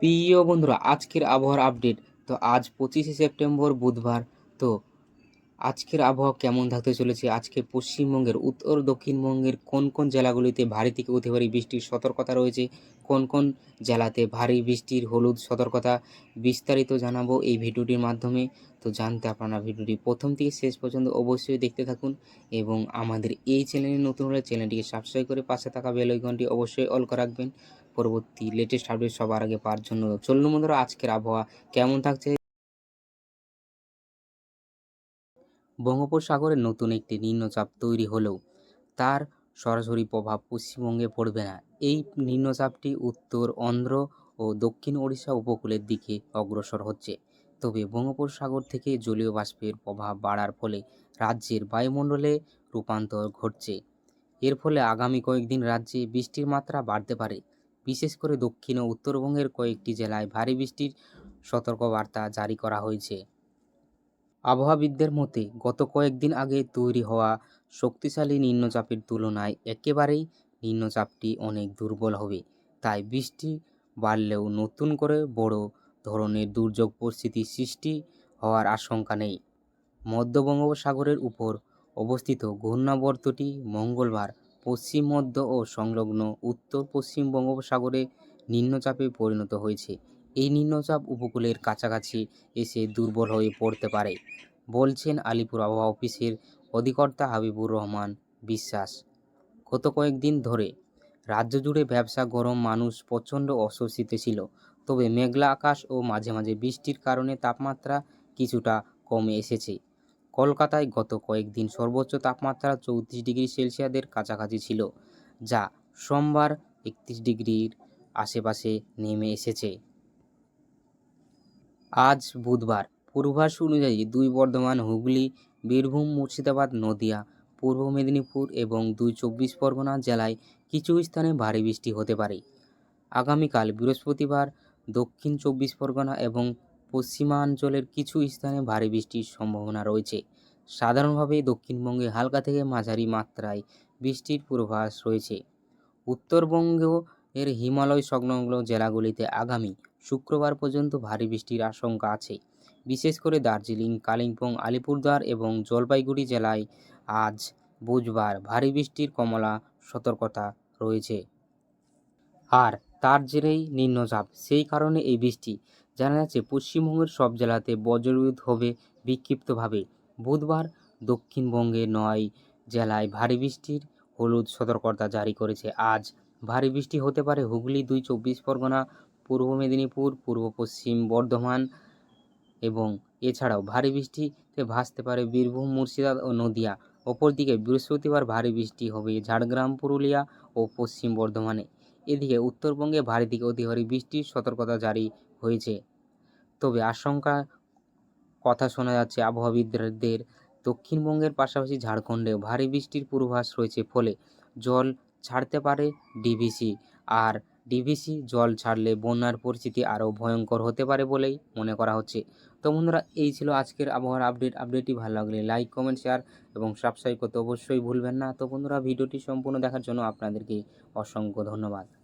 প্রিয় বন্ধুরা আজকের আবহাওয়ার আপডেট তো আজ পঁচিশে সেপ্টেম্বর বুধবার তো আজকের আবহাওয়া কেমন থাকতে চলেছে? আজকে পশ্চিমবঙ্গের, উত্তর, দক্ষিণবঙ্গের কোন কোন জেলাগুলিতে ভারী থেকে অতি ভারী বৃষ্টির সতর্কতা রয়েছে? কোন কোন জেলাতে ভারী বৃষ্টির হলুদ সতর্কতা? বিস্তারিত জানাব এই ভিডিওটির মাধ্যমে। তো জানতে আপনারা ভিডিওটি প্রথম থেকে শেষ পর্যন্ত অবশ্যই দেখতে থাকুন এবং আমাদের এই চ্যানেলে নতুন হলে চ্যানেলটিকে সাবস্ক্রাইব করে পাশে থাকা বেল আইকনটি অবশ্যই অল করে রাখবেন। পরবর্তী লেটেস্ট আপডেট সবার আগে পাওয়ার জন্য। চলুন বন্ধুরা, আজকের আবহাওয়া কেমন থাকছে? বঙ্গোপসাগরে নতুন একটি নিম্নচাপ তৈরি হলেও তার সরাসরি প্রভাব পশ্চিমবঙ্গে পড়বে না। এই নিম্নচাপটি উত্তর, অন্ধ্র ও দক্ষিণ ওড়িশা উপকূলের দিকে অগ্রসর হচ্ছে। তবে বঙ্গোপসাগর থেকে জলীয় বাষ্পের প্রভাব বাড়ার ফলে রাজ্যের বায়ুমণ্ডলে রূপান্তর ঘটছে। এর ফলে আগামী কয়েকদিন রাজ্যে বৃষ্টির মাত্রা বাড়তে পারে। বিশেষ করে দক্ষিণ ও উত্তরবঙ্গের কয়েকটি জেলায় ভারী বৃষ্টির সতর্কবার্তা জারি করা হয়েছে। আবহাওয়াবিদদের মতে, গত কয়েকদিন আগে তৈরি হওয়া শক্তিশালী নিম্নচাপের তুলনায় একেবারেই নিম্নচাপটি অনেক দুর্বল হবে। তাই বৃষ্টি বাড়লেও নতুন করে বড় ধরনের দুর্যোগ পরিস্থিতি সৃষ্টি হওয়ার আশঙ্কা নেই। মধ্য বঙ্গোপসাগরের উপর অবস্থিত ঘূর্ণাবর্তটি মঙ্গলবার পশ্চিম, মধ্য ও সংলগ্ন উত্তর পশ্চিম বঙ্গোপসাগরে নিম্নচাপে পরিণত হয়েছে। এই নিম্নচাপ উপকূলের কাছাকাছি এসে দুর্বল হয়ে পড়তে পারে, বলছেন আলিপুর আবহাওয়া অফিসের অধিকর্তা হাবিবুর রহমান বিশ্বাস। গত কয়েকদিন ধরে রাজ্য জুড়ে ব্যবসা গরম, মানুষ প্রচণ্ড অস্বস্তিতে ছিল। তবে মেঘলা আকাশ ও মাঝে মাঝে বৃষ্টির কারণে তাপমাত্রা কিছুটা কমে এসেছে। কলকাতায় গত কয়েকদিন সর্বোচ্চ তাপমাত্রা চৌত্রিশ ডিগ্রি সেলসিয়াসের কাছাকাছি ছিল, যা সোমবার একত্রিশ ডিগ্রির আশেপাশে নেমে এসেছে। আজ বুধবার। পূর্বাভাস অনুযায়ী দুই বর্ধমান, হুগলি, বীরভূম, মুর্শিদাবাদ, নদিয়া, পূর্ব মেদিনীপুর এবং দুই চব্বিশ পরগনা জেলায় কিছু স্থানে ভারী বৃষ্টি হতে পারে। আগামীকাল বৃহস্পতিবার দক্ষিণ চব্বিশ পরগনা এবং পশ্চিমাঞ্চলের কিছু স্থানে ভারী বৃষ্টির সম্ভাবনা রয়েছে। সাধারণভাবে দক্ষিণবঙ্গে হালকা থেকে মাঝারি মাত্রায় বৃষ্টির পূর্বাভাস রয়েছে। উত্তরবঙ্গ এর হিমালয় সংলগ্ন জেলাগুলিতে আগামী শুক্রবার পর্যন্ত ভারী বৃষ্টির আশঙ্কা আছে। বিশেষ করে দার্জিলিং, কালিম্পং, আলিপুরদুয়ার এবং জলপাইগুড়ি জেলায় আজ বুধবার ভারী বৃষ্টির কমলা সতর্কতা রয়েছে। আর তার জেরেই নিম্নচাপ, সেই কারণে এই বৃষ্টি জানা যাচ্ছে পশ্চিমবঙ্গের সব জেলাতে বজ্রবিদ্যুৎ হবে বিক্ষিপ্তভাবে। বুধবার দক্ষিণবঙ্গে নয় জেলায় ভারী বৃষ্টির হলুদ সতর্কতা জারি করেছে। আজ ভারী বৃষ্টি হতে পারে হুগলি, দুই চব্বিশ পরগনা পূর্ব মেদিনীপুর, পূর্ব পশ্চিম বর্ধমান এবং এছাড়াও ভারী বৃষ্টিতে ভাসতে পারে বীরভূম, মুর্শিদাবাদ ও নদিয়া। অপরদিকে বৃহস্পতিবার ভারী বৃষ্টি হবে ঝাড়গ্রাম, পুরুলিয়া ও পশ্চিম বর্ধমানে। এদিকে উত্তরবঙ্গে ভারী থেকে অতি ভারী বৃষ্টির সতর্কতা জারি হয়েছে। তবে আশঙ্কা কথা শোনা যাচ্ছে আবহাওয়াবিদদের। দক্ষিণবঙ্গের পাশাপাশি ঝাড়খণ্ডেও ভারী বৃষ্টির পূর্বাভাস রয়েছে ফলে জল ছাড়তে পারে ডিভিসি আর ডিভিসি জল ছাড়লে বন্যার পরিস্থিতি আরও ভয়ঙ্কর হতে পারে বলেই মনে করা হচ্ছে। তো বন্ধুরা, এই ছিল আজকের আবহাওয়ার আপডেট। আপডেটটি ভালো লাগলে লাইক, কমেন্ট, শেয়ার এবং সাবস্ক্রাইব করতে অবশ্যই ভুলবেন না। তো বন্ধুরা, ভিডিওটি সম্পূর্ণ দেখার জন্য আপনাদেরকে অসংখ্য ধন্যবাদ।